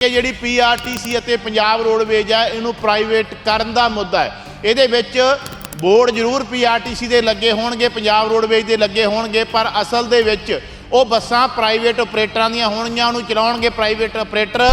ਕਿ ਜਿਹੜੀ ਪੀਆਰਟੀਸੀ ਅਤੇ ਪੰਜਾਬ ਰੋਡਵੇਜ ਹੈ, ਇਹਨੂੰ ਪ੍ਰਾਈਵੇਟ ਕਰਨ ਦਾ ਮੁੱਦਾ ਹੈ। ਇਹਦੇ ਵਿੱਚ ਬੋਰਡ ਜ਼ਰੂਰ ਪੀਆਰਟੀਸੀ ਦੇ ਲੱਗੇ ਹੋਣਗੇ, ਪੰਜਾਬ ਰੋਡਵੇਜ ਦੇ ਲੱਗੇ ਹੋਣਗੇ, ਪਰ ਅਸਲ ਦੇ ਵਿੱਚ ਉਹ ਬੱਸਾਂ ਪ੍ਰਾਈਵੇਟ ਆਪਰੇਟਰਾਂ ਦੀਆਂ ਹੋਣਗੀਆਂ, ਉਹਨੂੰ ਚਲਾਉਣਗੇ ਪ੍ਰਾਈਵੇਟ ਆਪਰੇਟਰ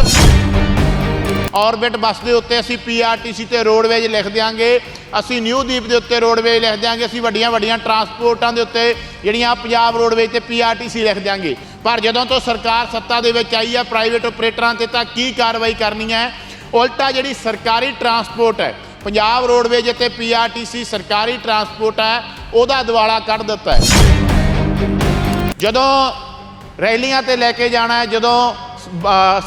ਆਰਬਿਟ ਬੱਸ ਦੇ ਉੱਤੇ ਅਸੀਂ ਪੀਆਰਟੀਸੀ ਤੇ ਰੋਡਵੇਜ ਲਿਖ ਦਿਆਂਗੇ। ਅਸੀਂ ਨਿਊ ਦੀਪ ਦੇ ਉੱਤੇ ਰੋਡਵੇਜ ਲਿਖ ਦਿਆਂਗੇ। ਅਸੀਂ ਵੱਡੀਆਂ ਵੱਡੀਆਂ ਟਰਾਂਸਪੋਰਟਾਂ ਦੇ ਉੱਤੇ ਜਿਹੜੀਆਂ ਪੰਜਾਬ ਰੋਡਵੇਜ ਤੇ ਪੀਆਰਟੀਸੀ ਲਿਖ ਦਿਆਂਗੇ। ਪਰ ਜਦੋਂ ਤੋਂ ਸਰਕਾਰ ਸੱਤਾ ਦੇ ਵਿੱਚ ਆਈ ਹੈ ਪ੍ਰਾਈਵੇਟ ਆਪਰੇਟਰਾਂ ਤੇ ਤਾਂ ਕੀ ਕਾਰਵਾਈ ਕਰਨੀ ਹੈ? ਉਲਟਾ ਜਿਹੜੀ ਸਰਕਾਰੀ ਟਰਾਂਸਪੋਰਟ ਹੈ, ਪੰਜਾਬ ਰੋਡਵੇਜ ਅਤੇ ਪੀਆਰਟੀਸੀ ਸਰਕਾਰੀ ਟਰਾਂਸਪੋਰਟ ਹੈ, ਉਹਦਾ ਦਿਵਾਲਾ ਕੱਢ ਦਿੱਤਾ ਹੈ। ਜਦੋਂ ਰੈਲੀਆਂ ਤੇ ਲੈ ਕੇ ਜਾਣਾ ਹੈ, ਜਦੋਂ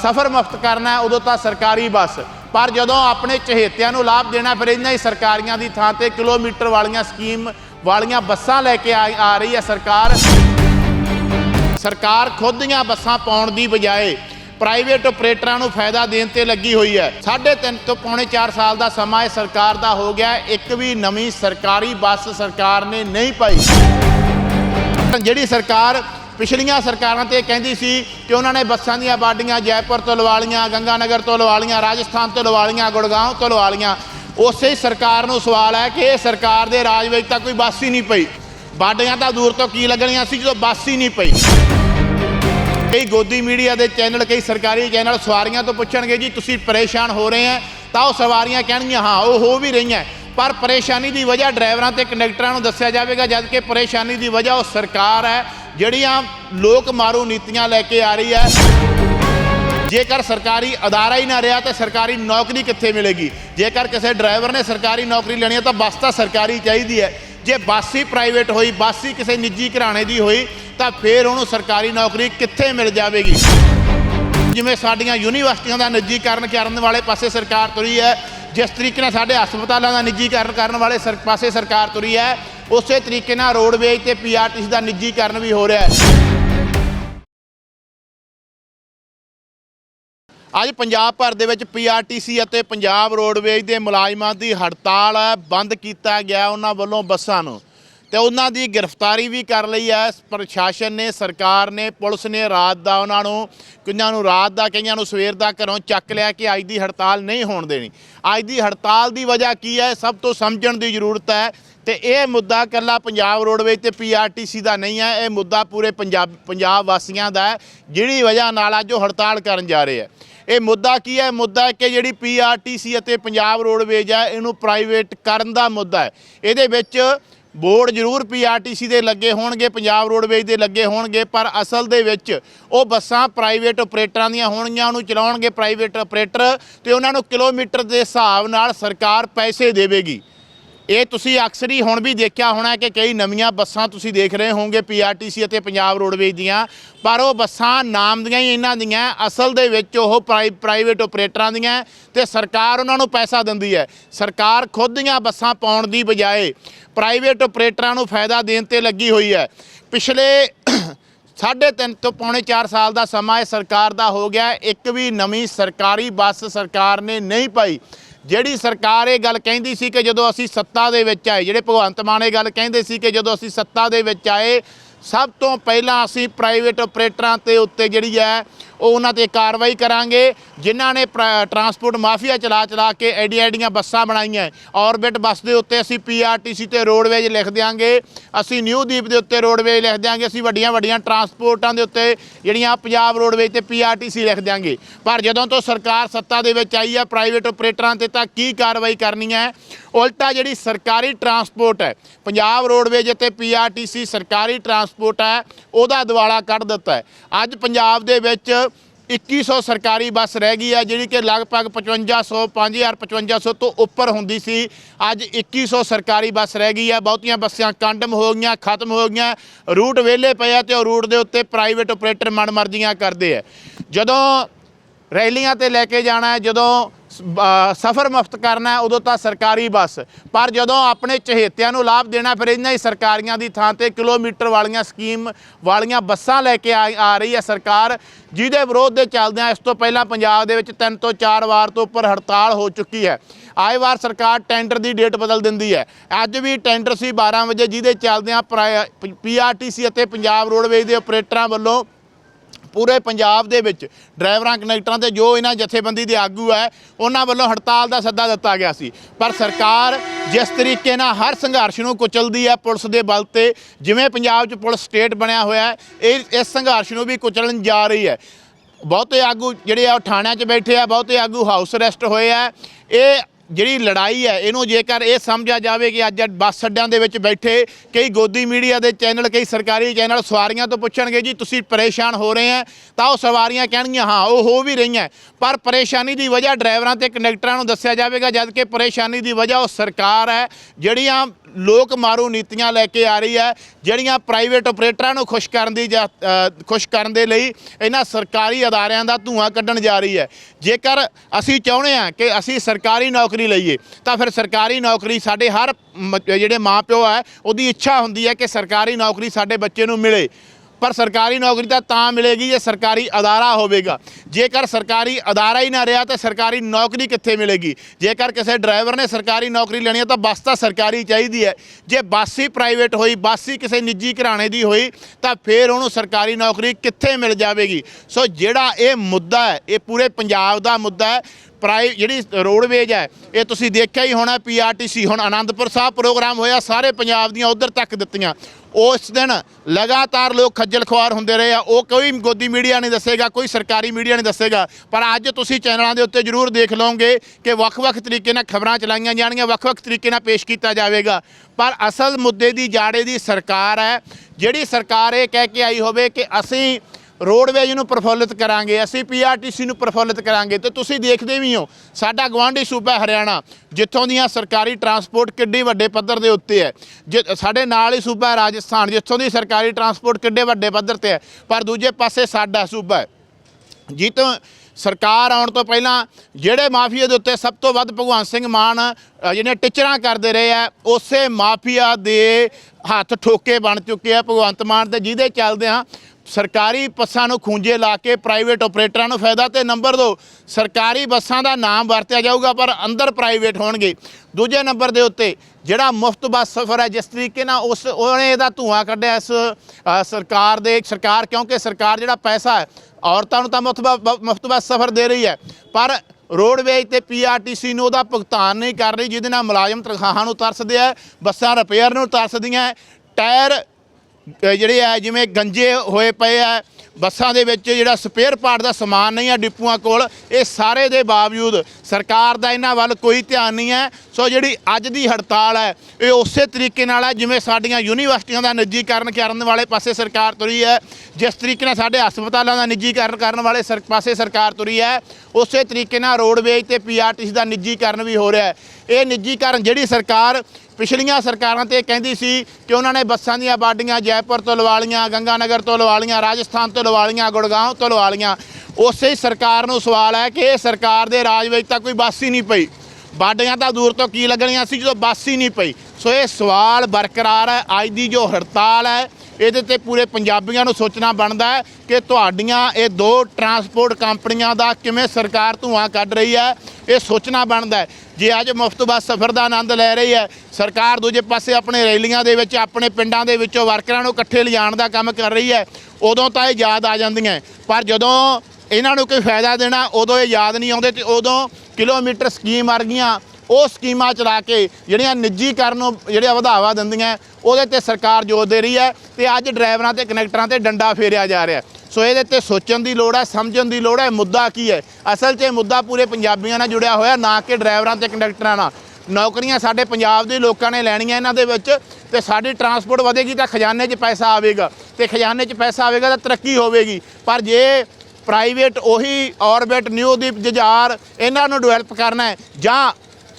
ਸਫ਼ਰ ਮੁਫਤ ਕਰਨਾ ਉਦੋਂ ਤਾਂ ਸਰਕਾਰੀ ਬੱਸ। ਪਰ ਜਦੋਂ ਆਪਣੇ ਚਹੇਤਿਆਂ ਨੂੰ ਲਾਭ ਦੇਣਾ ਫਿਰ ਇਹਨਾਂ ਹੀ ਸਰਕਾਰੀਆਂ ਦੀ ਥਾਂ ਤੇ ਕਿਲੋਮੀਟਰ ਵਾਲੀਆਂ ਸਕੀਮ ਵਾਲੀਆਂ ਬੱਸਾਂ ਲੈ ਕੇ ਆ ਆ ਰਹੀ ਹੈ ਸਰਕਾਰ। ਸਰਕਾਰ ਖੁਦ ਦੀਆਂ ਬੱਸਾਂ ਪਾਉਣ ਦੀ ਬਜਾਏ ਪ੍ਰਾਈਵੇਟ ਆਪਰੇਟਰਾਂ ਨੂੰ ਫਾਇਦਾ ਦੇਣ ਤੇ ਲੱਗੀ ਹੋਈ ਹੈ। ਸਾਢੇ ਤਿੰਨ ਤੋਂ ਪੌਣੇ 4 ਸਾਲ ਦਾ ਸਮਾਂ ਇਹ ਸਰਕਾਰ ਦਾ ਹੋ ਗਿਆ ਇੱਕ ਵੀ ਨਵੀਂ ਸਰਕਾਰੀ ਬੱਸ ਸਰਕਾਰ ਨੇ ਨਹੀਂ ਪਾਈ। ਜਿਹੜੀ ਸਰਕਾਰ ਪਿਛਲੀਆਂ ਸਰਕਾਰਾਂ ਤੇ ਕਹਿੰਦੀ ਸੀ ਕਿ ਉਹਨਾਂ ਨੇ ਬੱਸਾਂ ਦੀਆਂ ਬਾਡੀਆਂ ਜੈਪੁਰ ਤੋਂ ਲਵਾ ਲੀਆਂ ਗੰਗਾਨਗਰ ਤੋਂ ਲਵਾ ਲੀਆਂ ਰਾਜਸਥਾਨ ਤੋਂ ਲਵਾ ਲੀਆਂ ਗੁੜਗਾਂਵ ਤੋਂ ਲਵਾ ਲੀਆਂ ਉਸੇ ਸਰਕਾਰ ਨੂੰ ਸਵਾਲ ਹੈ ਕਿ ਇਹ ਸਰਕਾਰ ਦੇ ਰਾਜ ਵਿੱਚ ਤਾਂ ਕੋਈ ਬੱਸ ਹੀ ਨਹੀਂ ਪਈ। ਬਾਡੀਆਂ ਤਾਂ ਦੂਰ ਤੋਂ ਕੀ ਲੱਗਣੀਆਂ ਸੀ ਜਦੋਂ ਬੱਸ ਹੀ ਨਹੀਂ ਪਈ? ਕਈ ਗੋਦੀ ਮੀਡੀਆ ਦੇ ਚੈਨਲ, ਕਈ ਸਰਕਾਰੀ ਚੈਨਲ ਸਵਾਰੀਆਂ ਤੋਂ ਪੁੱਛਣਗੇ, ਜੀ, ਤੁਸੀਂ ਪਰੇਸ਼ਾਨ ਹੋ ਰਹੇ ਆ? ਤਾਂ ਉਹ ਸਵਾਰੀਆਂ ਕਹਿਣਗੀਆਂ, ਹਾਂ, ਉਹ ਹੋ ਵੀ ਰਹੀਆਂ। ਪਰ ਪਰੇਸ਼ਾਨੀ ਦੀ ਵਜ੍ਹਾ ਡਰਾਈਵਰਾਂ ਤੇ ਕੰਡਕਟਰਾਂ ਨੂੰ ਦੱਸਿਆ ਜਾਵੇਗਾ ਜਦ ਕਿ ਪਰੇਸ਼ਾਨੀ ਦੀ ਵਜ੍ਹਾ ਉਹ ਸਰਕਾਰ ਹੈ, ਜਿਹੜੀਆਂ ਲੋਕ ਮਾਰੂ ਨੀਤੀਆਂ ਲੈ ਕੇ ਆ ਰਹੀ ਹੈ। ਜੇਕਰ ਸਰਕਾਰੀ ਅਦਾਰਾ ਹੀ ਨਾ ਰਿਹਾ ਤਾਂ ਸਰਕਾਰੀ ਨੌਕਰੀ ਕਿੱਥੇ ਮਿਲੇਗੀ? ਜੇਕਰ ਕਿਸੇ ਡਰਾਈਵਰ ਨੇ ਸਰਕਾਰੀ ਨੌਕਰੀ ਲੈਣੀ ਹੈ ਤਾਂ ਬੱਸ ਤਾਂ ਸਰਕਾਰੀ ਚਾਹੀਦੀ ਹੈ। ਜੇ ਬੱਸ ਹੀ ਪ੍ਰਾਈਵੇਟ ਹੋਈ, ਬੱਸ ਹੀ ਕਿਸੇ ਨਿੱਜੀ ਘਰਾਣੇ ਦੀ ਹੋਈ, ਤਾਂ ਫਿਰ ਉਹਨੂੰ ਸਰਕਾਰੀ ਨੌਕਰੀ ਕਿੱਥੇ ਮਿਲ ਜਾਵੇਗੀ? ਜਿਵੇਂ ਸਾਡੀਆਂ ਯੂਨੀਵਰਸਿਟੀਆਂ ਦਾ ਨਿੱਜੀਕਰਨ ਕਰਨ ਵਾਲੇ ਪਾਸੇ ਸਰਕਾਰ ਤੁਰੀ ਹੈ ਜਿਸ ਤਰੀਕੇ ਨਾਲ ਸਾਡੇ ਹਸਪਤਾਲਾਂ ਦਾ ਨਿੱਜੀਕਰਨ ਕਰਨ ਵਾਲੇ ਸਰ, ਪਾਸੇ ਸਰਕਾਰ ਤੁਰੀ ਹੈ, ਉਸੇ ਤਰੀਕੇ ਨਾਲ ਰੋਡਵੇਜ ਤੇ ਪੀਆਰਟੀਸੀ ਦਾ ਨਿੱਜੀਕਰਨ ਵੀ ਹੋ ਰਿਹਾ ਹੈ। ਅੱਜ ਪੰਜਾਬ ਭਰ ਦੇ ਵਿੱਚ ਪੀਆਰਟੀਸੀ ਅਤੇ ਪੰਜਾਬ ਰੋਡਵੇਜ ਦੇ ਮੁਲਾਜ਼ਮਾਂ ਦੀ ਹੜਤਾਲ ਹੈ, ਬੰਦ ਕੀਤਾ ਗਿਆ ਉਹਨਾਂ ਵੱਲੋਂ ਬੱਸਾਂ ਨੂੰ। ਤੇ ਉਹਨਾਂ ਦੀ ਗ੍ਰਿਫਤਾਰੀ ਵੀ ਕਰ ਲਈ ਹੈ। ਪ੍ਰਸ਼ਾਸਨ ਨੇ, ਸਰਕਾਰ ਨੇ, ਪੁਲਿਸ ਨੇ ਰਾਤ ਦਾ ਉਹਨਾਂ ਨੂੰ ਕਈਆਂ ਨੂੰ ਰਾਤ ਦਾ, ਕਈਆਂ ਨੂੰ ਸਵੇਰ ਦਾ ਘਰੋਂ ਚੱਕ ਲਿਆ ਕਿ ਅੱਜ ਦੀ ਹੜਤਾਲ ਨਹੀਂ ਹੋਣ ਦੇਣੀ। ਅੱਜ ਦੀ ਹੜਤਾਲ ਦੀ ਵਜ੍ਹਾ ਕੀ ਹੈ, ਸਭ ਤੋਂ ਸਮਝਣ ਦੀ ਜ਼ਰੂਰਤ ਹੈ ਤੇ ਇਹ ਮੁੱਦਾ ਕੱਲਾ ਪੰਜਾਬ ਰੋਡਵੇਜ ਤੇ ਪੀਆਰਟੀਸੀ ਦਾ ਨਹੀਂ ਹੈ, ਇਹ ਮੁੱਦਾ ਪੂਰੇ ਪੰਜਾਬ ਪੰਜਾਬ ਵਾਸੀਆਂ ਦਾ ਹੈ, ਜਿਹੜੀ ਵਜ੍ਹਾ ਨਾਲ ਅੱਜ ਉਹ ਹੜਤਾਲ ਕਰਨ ਜਾ ਰਹੇ ਹੈ। ਇਹ ਮੁੱਦਾ ਕੀ ਹੈ? ਮੁੱਦਾ ਹੈ ਕਿ ਜਿਹੜੀ ਪੀਆਰਟੀਸੀ ਅਤੇ ਪੰਜਾਬ ਰੋਡਵੇਜ ਹੈ, ਇਹਨੂੰ ਪ੍ਰਾਈਵੇਟ ਕਰਨ ਦਾ ਮੁੱਦਾ ਹੈ। ਇਹਦੇ ਵਿੱਚ ਬੋਰਡ ਜ਼ਰੂਰ ਪੀਆਰਟੀਸੀ ਦੇ ਲੱਗੇ ਹੋਣਗੇ, ਪੰਜਾਬ ਰੋਡਵੇਜ ਦੇ ਲੱਗੇ ਹੋਣਗੇ, ਪਰ ਅਸਲ ਦੇ ਵਿੱਚ ਉਹ ਬੱਸਾਂ ਪ੍ਰਾਈਵੇਟ ਆਪਰੇਟਰਾਂ ਦੀਆਂ ਹੋਣਗੀਆਂ, ਉਹਨੂੰ ਚਲਾਉਣਗੇ ਪ੍ਰਾਈਵੇਟ ਆਪਰੇਟਰ ਤੇ ਉਹਨਾਂ ਨੂੰ ਕਿਲੋਮੀਟਰ ਦੇ ਹਿਸਾਬ ਨਾਲ ਸਰਕਾਰ ਪੈਸੇ ਦੇਵੇਗੀ। ਇਹ ਤੁਸੀਂ ਅਕਸਰ ਹੀ ਹੁਣ ਵੀ ਦੇਖਿਆ ਹੋਣਾ ਕਿ ਕਈ ਨਵੀਆਂ ਬੱਸਾਂ ਤੁਸੀਂ ਦੇਖ ਰਹੇ ਹੋਵੋਗੇ ਪੀਆਰਟੀਸੀ ਅਤੇ ਪੰਜਾਬ ਰੋਡਵੇਜ ਦੀਆਂ। ਪਰ ਉਹ ਬੱਸਾਂ ਨਾਮ ਦੀਆਂ ਹੀ ਇਹਨਾਂ ਦੀਆਂ। ਅਸਲ ਦੇ ਵਿੱਚ ਉਹ ਪ੍ਰਾਈ- ਪ੍ਰਾਈਵੇਟ ਆਪਰੇਟਰਾਂ ਦੀਆਂ ਹੈ ਤੇ ਸਰਕਾਰ ਉਹਨਾਂ ਨੂੰ ਪੈਸਾ ਦਿੰਦੀ ਹੈ। ਸਰਕਾਰ ਖੁਦ ਦੀਆਂ ਬੱਸਾਂ ਪਾਉਣ ਦੀ ਬਜਾਏ ਪ੍ਰਾਈਵੇਟ ਆਪਰੇਟਰਾਂ ਨੂੰ ਫਾਇਦਾ ਦੇਣ ਤੇ ਲੱਗੀ ਹੋਈ ਹੈ। ਪਿਛਲੇ ਸਾਢੇ ਤਿੰਨ ਤੋਂ ਪੌਣੇ 4 ਸਾਲ ਦਾ ਸਮਾਂ ਇਹ ਸਰਕਾਰ ਦਾ ਹੋ ਗਿਆ। ਇੱਕ ਵੀ ਨਵੀਂ ਸਰਕਾਰੀ ਬੱਸ ਸਰਕਾਰ ਨੇ ਨਹੀਂ ਪਾਈ। ਜਿਹੜੀ ਸਰਕਾਰ ਇਹ ਗੱਲ ਕਹਿੰਦੀ ਸੀ ਕਿ ਜਦੋਂ ਅਸੀਂ ਸੱਤਾ ਦੇ ਵਿੱਚ ਆਏ, ਜਿਹੜੇ ਭਗਵੰਤ ਮਾਨ ਇਹ ਗੱਲ ਕਹਿੰਦੇ ਸੀ ਕਿ ਜਦੋਂ ਅਸੀਂ ਸੱਤਾ ਦੇ ਵਿੱਚ ਆਏ, ਸਭ ਤੋਂ ਪਹਿਲਾਂ ਅਸੀਂ ਪ੍ਰਾਈਵੇਟ ਆਪਰੇਟਰਾਂ ਤੇ ਉੱਤੇ ਜਿਹੜੀ ਹੈ ਉਹ ਉਹਨਾਂ ਤੇ ਕਾਰਵਾਈ ਕਰਾਂਗੇ, ਜਿਨ੍ਹਾਂ ਨੇ ਪ੍ਰਾ- ਟਰਾਂਸਪੋਰਟ ਮਾਫੀਆ ਚਲਾ ਚਲਾ ਕੇ ਐਡੀਆਂ ਐਡੀਆਂ ਬੱਸਾਂ ਬਣਾਈਆਂ। ਔਰਬਿਟ ਬੱਸ ਦੇ ਉੱਤੇ ਅਸੀਂ ਪੀਆਰਟੀਸੀ ਤੇ ਰੋਡਵੇਜ ਲਿਖ ਦਿਆਂਗੇ, ਅਸੀਂ ਨਿਊ ਦੀਪ ਦੇ ਉੱਤੇ ਰੋਡਵੇਜ ਲਿਖ ਦਿਆਂਗੇ, ਅਸੀਂ ਵੱਡੀਆਂ ਵੱਡੀਆਂ ਟਰਾਂਸਪੋਰਟਾਂ ਦੇ ਉੱਤੇ ਜਿਹੜੀਆਂ ਪੰਜਾਬ ਰੋਡਵੇਜ ਤੇ ਪੀਆਰਟੀਸੀ ਲਿਖ ਦਿਆਂਗੇ। ਪਰ ਜਦੋਂ ਤੋਂ ਸਰਕਾਰ ਸੱਤਾ ਦੇ ਵਿੱਚ ਆਈ ਹੈ ਪ੍ਰਾਈਵੇਟ ਆਪਰੇਟਰਾਂ ਤੇ, ਤਾਂ ਕੀ ਕਾਰਵਾਈ ਕਰਨੀ ਹੈ? ਉਲਟਾ ਜਿਹੜੀ ਸਰਕਾਰੀ ਟਰਾਂਸਪੋਰਟ ਹੈ, ਪੰਜਾਬ ਰੋਡਵੇਜ ਅਤੇ ਪੀਆਰਟੀਸੀ ਸਰਕਾਰੀ ਟਰਾਂਸਪੋਰਟ ਹੈ, ਉਹਦਾ ਦਿਵਾਲਾ ਕੱਢ ਦਿੱਤਾ ਹੈ। ਅੱਜ ਪੰਜਾਬ ਦੇ ਵਿੱਚ 2100 ਸਰਕਾਰੀ ਬੱਸ ਰਹਿ ਗਈ ਹੈ ਜਿਹੜੀ ਕਿ ਲਗਭਗ 5500 5000 5500 ਤੋਂ ਉੱਪਰ ਹੁੰਦੀ ਸੀ। ਅੱਜ 2100 ਸਰਕਾਰੀ ਬੱਸ ਰਹਿ ਗਈ ਹੈ ਬਹੁਤੀਆਂ ਬੱਸਾਂ ਕੰਡਮ ਹੋ ਗਈਆਂ, ਖਤਮ ਹੋ ਗਈਆਂ। ਰੂਟ ਵਿਹਲੇ ਪਏ ਆ ਤੇ ਉਹ ਰੂਟ ਦੇ ਉੱਤੇ ਪ੍ਰਾਈਵੇਟ ਆਪਰੇਟਰ ਮਨਮਰਜ਼ੀਆਂ ਕਰਦੇ ਆ। ਜਦੋਂ ਰੈਲੀਆਂ ਤੇ ਲੈ ਕੇ ਜਾਣਾ ਜਦੋਂ ਸਫ਼ਰ ਮੁਫਤ ਕਰਨਾ ਉਦੋਂ ਤਾਂ ਸਰਕਾਰੀ ਬੱਸ। ਪਰ ਜਦੋਂ ਆਪਣੇ ਚਹੇਤਿਆਂ ਨੂੰ ਲਾਭ ਦੇਣਾ ਫਿਰ ਇਹਨਾਂ ਹੀ ਸਰਕਾਰੀਆਂ ਦੀ ਥਾਂ ਤੇ ਕਿਲੋਮੀਟਰ ਵਾਲੀਆਂ ਸਕੀਮ ਵਾਲੀਆਂ ਬੱਸਾਂ ਲੈ ਕੇ ਆ ਆ ਰਹੀ ਹੈ ਸਰਕਾਰ। ਜਿਹਦੇ ਵਿਰੋਧ ਦੇ ਚੱਲਦਿਆਂ ਇਸ ਤੋਂ ਪਹਿਲਾਂ ਪੰਜਾਬ ਦੇ ਵਿੱਚ ਤਿੰਨ ਤੋਂ ਚਾਰ ਵਾਰ ਤੋਂ ਉੱਪਰ ਹੜਤਾਲ ਹੋ ਚੁੱਕੀ ਹੈ। ਆਏ ਵਾਰ ਸਰਕਾਰ ਟੈਂਡਰ ਦੀ ਡੇਟ ਬਦਲ ਦਿੰਦੀ ਹੈ। ਅੱਜ ਵੀ ਟੈਂਡਰ ਸੀ 12 ਵਜੇ, ਜਿਹਦੇ ਚੱਲਦਿਆਂ ਪੀਆਰਟੀਸੀ ਅਤੇ ਪੰਜਾਬ ਰੋਡਵੇਜ ਦੇ ਆਪਰੇਟਰਾਂ ਵੱਲੋਂ ਪੂਰੇ ਪੰਜਾਬ ਦੇ ਵਿੱਚ ਡਰਾਈਵਰਾਂ ਕਨੈਕਟਰਾਂ ਤੇ ਜੋ ਇਹਨਾਂ ਜਥੇਬੰਦੀ ਦੇ ਆਗੂ ਹੈ, ਉਹਨਾਂ ਵੱਲੋਂ ਹੜਤਾਲ ਦਾ ਸੱਦਾ ਦਿੱਤਾ ਗਿਆ ਸੀ। ਪਰ ਸਰਕਾਰ ਜਿਸ ਤਰੀਕੇ ਨਾਲ ਹਰ ਸੰਘਰਸ਼ ਨੂੰ ਕੁਚਲਦੀ ਹੈ, ਪੁਲਿਸ ਦੇ ਬਲ ਤੇ ਜਿਵੇਂ ਪੰਜਾਬ 'ਚ ਪੁਲਿਸ ਸਟੇਟ ਬਣਿਆ ਹੋਇਆ ਹੈ, ਇਹ, ਇਸ ਸੰਘਰਸ਼ ਨੂੰ ਵੀ ਕੁਚਲਣ ਜਾ ਰਹੀ ਹੈ। ਬਹੁਤੇ ਆਗੂ ਜਿਹੜੇ ਆ ਉਹ ਥਾਣਿਆਂ 'ਚ ਬੈਠੇ ਆ, ਬਹੁਤੇ ਆਗੂ ਹਾਊਸ ਅਰੈਸਟ ਹੋਏ ਆ। ਇਹ ਜਿਹੜੀ ਲੜਾਈ ਹੈ, ਇਹਨੂੰ ਜੇਕਰ ਇਹ ਸਮਝਿਆ ਜਾਵੇ ਕਿ ਅੱਜ ਬੱਸ ਅੱਡਿਆਂ ਦੇ ਵਿੱਚ ਬੈਠੇ ਕਈ ਗੋਦੀ ਮੀਡੀਆ ਦੇ ਚੈਨਲ, ਕਈ ਸਰਕਾਰੀ ਚੈਨਲ ਸਵਾਰੀਆਂ ਤੋਂ ਪੁੱਛਣਗੇ, ਜੀ, ਤੁਸੀਂ ਪਰੇਸ਼ਾਨ ਹੋ ਰਹੇ ਆ ਤਾਂ ਉਹ ਸਵਾਰੀਆਂ ਕਹਿਣਗੀਆਂ, ਹਾਂ, ਉਹ ਹੋ ਵੀ ਰਹੀਆਂ ਪਰ ਪਰੇਸ਼ਾਨੀ ਦੀ ਵਜ੍ਹਾ ਡਰਾਈਵਰਾਂ ਤੇ ਕੰਡਕਟਰਾਂ ਨੂੰ ਦੱਸਿਆ ਜਾਵੇਗਾ ਜਦ ਕਿ ਪਰੇਸ਼ਾਨੀ ਦੀ ਵਜ੍ਹਾ ਉਹ ਸਰਕਾਰ ਹੈ, ਜਿਹੜੀਆਂ ਲੋਕ ਮਾਰੂ ਨੀਤੀਆਂ ਲੈ ਕੇ ਆ ਰਹੀ ਹੈ ਜਿਹੜੀਆਂ ਪ੍ਰਾਈਵੇਟ ਆਪਰੇਟਰਾਂ ਨੂੰ ਖੁਸ਼ ਕਰਨ ਦੀ ਜਾਂ, ਖੁਸ਼ ਕਰਨ ਦੇ ਲਈ ਇਹਨਾਂ ਸਰਕਾਰੀ ਅਦਾਰਿਆਂ ਦਾ ਧੂਆਂ ਕੱਢਣ ਜਾ ਰਹੀ ਹੈ। ਜੇਕਰ ਅਸੀਂ ਚਾਹੁੰਦੇ ਹਾਂ ਕਿ ਅਸੀਂ ਸਰਕਾਰੀ ਨੌਕਰੀ ਲਈਏ ਤਾਂ ਫਿਰ ਸਰਕਾਰੀ ਨੌਕਰੀ ਸਾਡੇ ਹਰ ਮ- ਜਿਹੜੇ ਮਾਪਿਓ ਹੈ ਉਹਦੀ ਇੱਛਾ ਹੁੰਦੀ ਹੈ ਕਿ ਸਰਕਾਰੀ ਨੌਕਰੀ ਸਾਡੇ ਬੱਚੇ ਨੂੰ ਮਿਲੇ। ਪਰ ਸਰਕਾਰੀ ਨੌਕਰੀ ਤਾਂ ਤਾਂ ਮਿਲੇਗੀ ਜੇ ਸਰਕਾਰੀ ਅਦਾਰਾ ਹੋਵੇਗਾ। ਜੇਕਰ ਸਰਕਾਰੀ ਅਦਾਰਾ ਹੀ ਨਾ ਰਿਹਾ ਤਾਂ ਸਰਕਾਰੀ ਨੌਕਰੀ ਕਿੱਥੇ ਮਿਲੇਗੀ? ਜੇਕਰ ਕਿਸੇ ਡਰਾਈਵਰ ਨੇ ਸਰਕਾਰੀ ਨੌਕਰੀ ਲੈਣੀ ਹੈ ਤਾਂ ਬੱਸ ਤਾਂ ਸਰਕਾਰੀ ਚਾਹੀਦੀ ਹੈ। ਜੇ ਬੱਸ ਹੀ ਪ੍ਰਾਈਵੇਟ ਹੋਈ, ਬੱਸ ਹੀ ਕਿਸੇ ਨਿੱਜੀ ਘਰਾਣੇ ਦੀ ਹੋਈ, ਤਾਂ ਫਿਰ ਉਹਨੂੰ ਸਰਕਾਰੀ ਨੌਕਰੀ ਕਿੱਥੇ ਮਿਲ ਜਾਵੇਗੀ? ਸੋ ਜਿਹੜਾ ਇਹ ਮੁੱਦਾ ਹੈ, ਇਹ ਪੂਰੇ ਪੰਜਾਬ ਦਾ ਮੁੱਦਾ ਹੈ। ਪ੍ਰਾਈ, ਜਿਹੜੀ ਰੋਡਵੇਜ ਹੈ, ਇਹ ਤੁਸੀਂ ਦੇਖਿਆ ਹੀ ਹੋਣਾ ਪੀਆਰਟੀਸੀ ਹੁਣ ਆਨੰਦਪੁਰ ਸਾਹਿਬ ਪ੍ਰੋਗਰਾਮ ਹੋਇਆ, ਸਾਰੇ ਪੰਜਾਬ ਦੀਆਂ ਉਧਰ ਤੱਕ ਦਿੱਤੀਆਂ। ਉਸ ਦਿਨ ਲਗਾਤਾਰ ਲੋਕ ਖੱਜਲ ਖੁਆਰ ਹੁੰਦੇ ਰਹੇ ਆ। ਉਹ ਕੋਈ ਗੋਦੀ ਮੀਡੀਆ ਨਹੀਂ ਦੱਸੇਗਾ, ਕੋਈ ਸਰਕਾਰੀ ਮੀਡੀਆ ਨਹੀਂ ਦੱਸੇਗਾ। ਪਰ ਅੱਜ ਤੁਸੀਂ ਚੈਨਲਾਂ ਦੇ ਉੱਤੇ ਜ਼ਰੂਰ ਦੇਖ ਲਓਗੇ ਕਿ ਵੱਖ-ਵੱਖ ਤਰੀਕੇ ਨਾਲ ਖਬਰਾਂ ਚਲਾਈਆਂ ਜਾਣਗੀਆਂ, ਵੱਖ-ਵੱਖ ਤਰੀਕੇ ਨਾਲ ਪੇਸ਼ ਕੀਤਾ ਜਾਵੇਗਾ। ਪਰ ਅਸਲ ਮੁੱਦੇ ਦੀ ਜਾੜੇ ਦੀ ਸਰਕਾਰ ਹੈ। ਜਿਹੜੀ ਸਰਕਾਰ ਇਹ ਕਹਿ ਕੇ ਆਈ ਹੋਵੇ ਕਿ ਅਸੀਂ ਰੋਡਵੇਜ ਨੂੰ ਪ੍ਰਫੁੱਲਿਤ ਕਰਾਂਗੇ ਅਸੀਂ ਪੀਆਰਟੀਸੀ ਨੂੰ ਪ੍ਰਫੁੱਲਿਤ ਕਰਾਂਗੇ ਤੇ ਤੁਸੀਂ ਦੇਖਦੇ ਵੀ ਹੋ ਸਾਡਾ ਗਵਾਂਢੀ ਸੂਬਾ ਹਰਿਆਣਾ ਜਿੱਥੋਂ ਦੀਆਂ ਸਰਕਾਰੀ ਟਰਾਂਸਪੋਰਟ ਕਿੱਡੀ ਵੱਡੇ ਪੱਧਰ ਦੇ ਉੱਤੇ ਹੈ। ਜੇ ਸਾਡੇ ਨਾਲ ਹੀ ਸੂਬਾ ਰਾਜਸਥਾਨ ਜਿੱਥੋਂ ਦੀ ਸਰਕਾਰੀ ਟਰਾਂਸਪੋਰਟ ਕਿੱਡੇ ਵੱਡੇ ਪੱਧਰ ਤੇ ਹੈ ਪਰ ਦੂਜੇ ਪਾਸੇ ਸਾਡਾ ਸੂਬਾ ਹੈ। ਜੀ ਸਰਕਾਰ ਆਉਣ ਤੋਂ ਪਹਿਲਾਂ ਜਿਹੜੇ ਮਾਫੀਆ ਦੇ ਉੱਤੇ ਸਭ ਤੋਂ ਵੱਧ ਭਗਵੰਤ ਸਿੰਘ ਮਾਨ ਅ, ਜਿਹਨੇ ਟਿਚਰਾਂ ਕਰਦੇ ਰਹੇ ਆ ਉਸੇ ਮਾਫੀਆ ਦੇ ਹੱਥ ਠੋਕੇ ਬਣ ਚੁੱਕੇ ਆ ਭਗਵੰਤ ਮਾਨ ਤੇ ਜਿਹਦੇ ਚੱਲਦੇ ਆ ਸਰਕਾਰੀ ਬੱਸਾਂ ਨੂੰ ਖੂੰਜੇ ਲਾ ਕੇ ਪ੍ਰਾਈਵੇਟ ਆਪਰੇਟਰਾਂ ਨੂੰ ਫਾਇਦਾ ਤੇ ਨੰਬਰ 2 ਸਰਕਾਰੀ ਬੱਸਾਂ ਦਾ ਨਾਮ ਵਰਤਿਆ ਜਾਊਗਾ, ਪਰ ਅੰਦਰ ਪ੍ਰਾਈਵੇਟ ਹੋਣਗੇ। ਦੂਜੇ ਨੰਬਰ ਦੇ ਉੱਤੇ, ਜਿਹੜਾ ਮੁਫਤ ਬੱਸ ਸਫ਼ਰ ਹੈ, ਜਿਸ ਤਰੀਕੇ ਨਾਲ ਉਸ, ਉਹਨੇ ਇਹਦਾ ਧੂਆਂ ਕੱਢਿਆ ਇਸ ਸਰਕਾਰ ਦੇ, ਸਰਕਾਰ, ਕਿਉਂਕਿ ਸਰਕਾਰ ਜਿਹੜਾ ਪੈਸਾ ਹੈ, ਔਰਤਾਂ ਨੂੰ ਤਾਂ ਮੁਫਤ ਬ- ਮੁਫਤ ਬੱਸ ਸਫ਼ਰ ਦੇ ਰਹੀ ਹੈ। ਪਰ ਰੋਡਵੇਜ ਤੇ ਪੀਆਰਟੀਸੀ ਨੂੰ ਉਹਦਾ ਭੁਗਤਾਨ ਨਹੀਂ ਕਰ ਰਹੀ, ਜਿਹਦੇ ਨਾਲ ਮੁਲਾਜ਼ਮ ਤਨਖਾਹਾਂ ਨੂੰ ਤਰਸਦੇ ਆ, ਬੱਸਾਂ ਰਿਪੇਅਰ ਨੂੰ ਤਰਸਦੀਆਂ, ਟਾਇਰ ਜਿਹੜੇ ਆ, ਜਿਵੇਂ ਗੰਜੇ ਹੋਏ ਪਏ ਆ, ਬੱਸਾਂ ਦੇ ਵਿੱਚ ਜਿਹੜਾ ਸਪੇਅਰ ਪਾਰਟ ਦਾ ਸਮਾਨ ਨਹੀਂ ਆ ਡਿਪੂਆਂ ਕੋਲ, ਇਹ ਸਾਰੇ ਦੇ ਬਾਵਜੂਦ ਸਰਕਾਰ ਦਾ ਇਹਨਾਂ ਵੱਲ ਕੋਈ ਧਿਆਨ ਨਹੀਂ ਹੈ। ਸੋ ਜਿਹੜੀ ਅੱਜ ਦੀ ਹੜਤਾਲ ਹੈ, ਇਹ ਉਸੇ ਤਰੀਕੇ ਨਾਲ ਹੈ ਜਿਵੇਂ ਸਾਡੀਆਂ ਯੂਨੀਵਰਸਿਟੀਆਂ ਦਾ ਨਿੱਜੀਕਰਨ ਕਰਨ ਵਾਲੇ ਪਾਸੇ ਸਰਕਾਰ ਤੁਰੀ ਹੈ, ਜਿਸ ਤਰੀਕੇ ਨਾਲ ਸਾਡੇ ਹਸਪਤਾਲਾਂ ਦਾ ਨਿੱਜੀਕਰਨ ਕਰਨ ਵਾਲੇ ਸਰ, ਪਾਸੇ ਸਰਕਾਰ ਤੁਰੀ ਹੈ, ਉਸੇ ਤਰੀਕੇ ਨਾਲ ਰੋਡਵੇਜ ਤੇ ਪੀਆਰਟੀਸੀ ਦਾ ਨਿੱਜੀਕਰਨ ਵੀ ਹੋ ਰਿਹਾ ਹੈ। ਇਹ ਨਿੱਜੀਕਰਨ ਜਿਹੜੀ ਸਰਕਾਰ ਪਿਛਲੀਆਂ ਸਰਕਾਰਾਂ ਤੇ ਕਹਿੰਦੀ ਸੀ ਕਿ ਉਹਨਾਂ ਨੇ ਬੱਸਾਂ ਦੀਆਂ ਬਾਡੀਆਂ ਜੈਪੁਰ ਤੋਂ ਲਵਾ ਲੀਆਂ ਗੰਗਾਨਗਰ ਤੋਂ ਲਵਾ ਲੀਆਂ ਰਾਜਸਥਾਨ ਤੋਂ ਲਵਾ ਲੀਆਂ ਗੁੜਗਾਉਂ ਤੋਂ ਲਵਾ ਲੀਆਂ ਉਸੇ ਸਰਕਾਰ ਨੂੰ ਸਵਾਲ ਹੈ ਕਿ ਇਹ ਸਰਕਾਰ ਦੇ ਰਾਜ ਵਿੱਚ ਤਾਂ ਕੋਈ ਬੱਸ ਹੀ ਨਹੀਂ ਪਈ। ਬਾਡੀਆਂ ਤਾਂ ਦੂਰ ਤੋਂ ਕੀ ਲੱਗਣੀਆਂ ਸੀ ਜਦੋਂ ਬੱਸ ਹੀ ਨਹੀਂ ਪਈ। ਸੋ ਇਹ ਸਵਾਲ ਬਰਕਰਾਰ ਹੈ। ਅੱਜ ਦੀ ਜੋ ਹੜਤਾਲ ਹੈ ਇਹਦੇ ਤੇ ਪੂਰੇ ਪੰਜਾਬੀਆਂ ਨੂੰ ਸੋਚਣਾ ਬਣਦਾ ਹੈ ਕਿ ਤੁਹਾਡੀਆਂ ਇਹ ਦੋ ਟਰਾਂਸਪੋਰਟ ਕੰਪਨੀਆਂ ਦਾ ਕਿਵੇਂ ਸਰਕਾਰ ਧੂਆਂ ਕੱਢ ਰਹੀ ਹੈ, ਇਹ ਸੋਚਣਾ ਬਣਦਾ ਜੇ ਅੱਜ ਮੁਫਤ ਬੱਸ ਸਫ਼ਰ ਦਾ ਆਨੰਦ ਲੈ ਰਹੀ ਹੈ, ਸਰਕਾਰ ਦੂਜੇ ਪਾਸੇ ਆਪਣੇ ਰੈਲੀਆਂ ਦੇ ਵਿੱਚ, ਆਪਣੇ ਪਿੰਡਾਂ ਦੇ ਵਿੱਚੋਂ ਵਰਕਰਾਂ ਨੂੰ ਇਕੱਠੇ ਲਿਜਾਣ ਦਾ ਕੰਮ ਕਰ ਰਹੀ ਹੈ, ਉਦੋਂ ਤਾਂ ਇਹ ਯਾਦ ਆ ਜਾਂਦੀਆਂ ਪਰ ਜਦੋਂ ਇਹਨਾਂ ਨੂੰ ਕੋਈ ਫਾਇਦਾ ਦੇਣਾ, ਉਦੋਂ ਇਹ ਯਾਦ ਨਹੀਂ ਆਉਂਦੇ ਤੇ ਉਦੋਂ ਕਿਲੋਮੀਟਰ ਸਕੀਮ ਵਰਗੀਆਂ ਉਹ ਸਕੀਮਾਂ ਚਲਾ ਕੇ ਜਿਹੜੀਆਂ ਨਿੱਜੀਕਰਨ ਨੂੰ ਜਿਹੜੀਆਂ ਵਧਾਵਾ ਦਿੰਦੀਆਂ, ਉਹਦੇ ਤੇ ਸਰਕਾਰ ਜ਼ੋਰ ਦੇ ਰਹੀ ਹੈ ਤੇ ਅੱਜ ਡਰਾਈਵਰਾਂ ਤੇ ਕਨੈਕਟਰਾਂ ਤੇ ਡੰਡਾ ਫੇਰਿਆ ਜਾ ਰਿਹਾ ਸੋ ਇਹਦੇ ਤੇ ਸੋਚਣ ਦੀ ਲੋੜ ਹੈ, ਸਮਝਣ ਦੀ ਲੋੜ ਹੈ, ਮੁੱਦਾ ਕੀ ਹੈ? ਅਸਲ 'ਚ ਇਹ ਮੁੱਦਾ ਪੂਰੇ ਪੰਜਾਬੀਆਂ ਨਾਲ ਜੁੜਿਆ ਹੋਇਆ, ਨਾ ਕਿ ਡਰਾਈਵਰਾਂ ਤੇ ਕੰਡਕਟਰਾਂ ਨਾਲ। ਨੌਕਰੀਆਂ ਸਾਡੇ ਪੰਜਾਬ ਦੇ ਲੋਕਾਂ ਨੇ ਲੈਣੀਆਂ ਇਹਨਾਂ ਦੇ ਵਿੱਚ ਤੇ ਸਾਡੀ ਟਰਾਂਸਪੋਰਟ ਵਧੇਗੀ ਤਾਂ ਖਜ਼ਾਨੇ 'ਚ ਪੈਸਾ ਆਵੇਗਾ। ਤੇ ਖਜ਼ਾਨੇ 'ਚ ਪੈਸਾ ਆਵੇਗਾ ਤਾਂ ਤਰੱਕੀ ਹੋਵੇਗੀ। ਪਰ ਜੇ ਪ੍ਰਾਈਵੇਟ ਉਹੀ ਔਰਬਿਟ, ਨਿਊਦੀਪ ਜਜਾਰ ਇਹਨਾਂ ਨੂੰ ਡਿਵੈਲਪ ਕਰਨਾ ਹੈ ਜਾਂ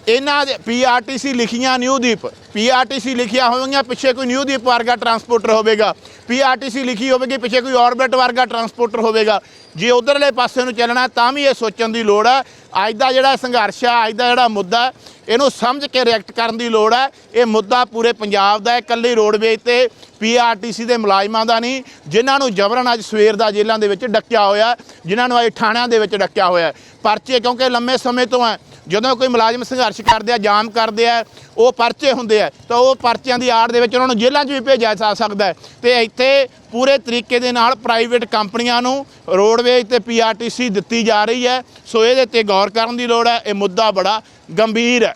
ਇਹਨਾਂ ਦੇ ਪੀਆਰਟੀਸੀ ਲਿਖੀਆਂ ਨਿਊਦੀਪ ਪੀਆਰਟੀਸੀ ਲਿਖਿਆ ਹੋਵੇਗੀਆਂ ਪਿੱਛੇ ਕੋਈ ਨਿਊ ਦੀਪ ਵਰਗਾ ਟਰਾਂਸਪੋਰਟਰ ਹੋਵੇਗਾ। ਪੀਆਰਟੀਸੀ ਲਿਖੀ ਹੋਵੇਗੀ, ਪਿੱਛੇ ਕੋਈ ਔਰਬਿਟ ਵਰਗਾ ਟਰਾਂਸਪੋਰਟਰ ਹੋਵੇਗਾ। ਜੇ ਉਧਰਲੇ ਪਾਸੇ ਨੂੰ ਚੱਲਣਾ, ਤਾਂ ਵੀ ਇਹ ਸੋਚਣ ਦੀ ਲੋੜ ਹੈ ਅੱਜ ਦਾ ਜਿਹੜਾ ਸੰਘਰਸ਼ ਆ, ਅੱਜ ਦਾ ਜਿਹੜਾ ਮੁੱਦਾ, ਇਹਨੂੰ ਸਮਝ ਕੇ ਰਿਐਕਟ ਕਰਨ ਦੀ ਲੋੜ ਹੈ ਇਹ ਮੁੱਦਾ ਪੂਰੇ ਪੰਜਾਬ ਦਾ ਹੈ ਇਕੱਲੀ ਰੋਡਵੇਜ ਤੇ ਪੀਆਰਟੀਸੀ ਦੇ ਮੁਲਾਜ਼ਮਾਂ ਦਾ ਨਹੀਂ, ਜਿਨ੍ਹਾਂ ਨੂੰ ਜਬਰਨ ਅੱਜ ਸਵੇਰ ਦਾ ਜੇਲ੍ਹਾਂ ਦੇ ਵਿੱਚ ਡੱਕਿਆ ਹੋਇਆ, ਜਿਨ੍ਹਾਂ ਨੂੰ ਅੱਜ ਥਾਣਿਆਂ ਦੇ ਵਿੱਚ ਡੱਕਿਆ ਹੋਇਆ। ਪਰਚੇ ਕਿਉਂਕਿ ਲੰਮੇ ਸਮੇਂ ਤੋਂ ਹੈ ਜਦੋਂ ਕੋਈ ਮੁਲਾਜ਼ਮ ਸੰਘਰਸ਼ ਕਰਦੇ ਆ, ਜਾਮ ਕਰਦੇ ਆ, ਉਹ ਪਰਚੇ ਹੁੰਦੇ ਆ ਤਾਂ ਉਹ ਪਰਚਿਆਂ ਦੀ ਆੜ ਦੇ ਵਿੱਚ ਉਹਨਾਂ ਨੂੰ ਜੇਲ੍ਹਾਂ 'ਚ ਵੀ ਭੇਜਿਆ ਜਾ ਸਕਦਾ ਹੈ। ਤੇ ਇੱਥੇ ਪੂਰੇ ਤਰੀਕੇ ਦੇ ਨਾਲ ਪ੍ਰਾਈਵੇਟ ਕੰਪਨੀਆਂ ਨੂੰ ਰੋਡਵੇਜ ਤੇ ਪੀਆਰਟੀਸੀ ਦਿੱਤੀ ਜਾ ਰਹੀ ਹੈ। ਸੋ ਇਹਦੇ ਤੇ ਗੌਰ ਕਰਨ ਦੀ ਲੋੜ ਹੈ, ਇਹ ਮੁੱਦਾ ਬੜਾ ਗੰਭੀਰ ਹੈ।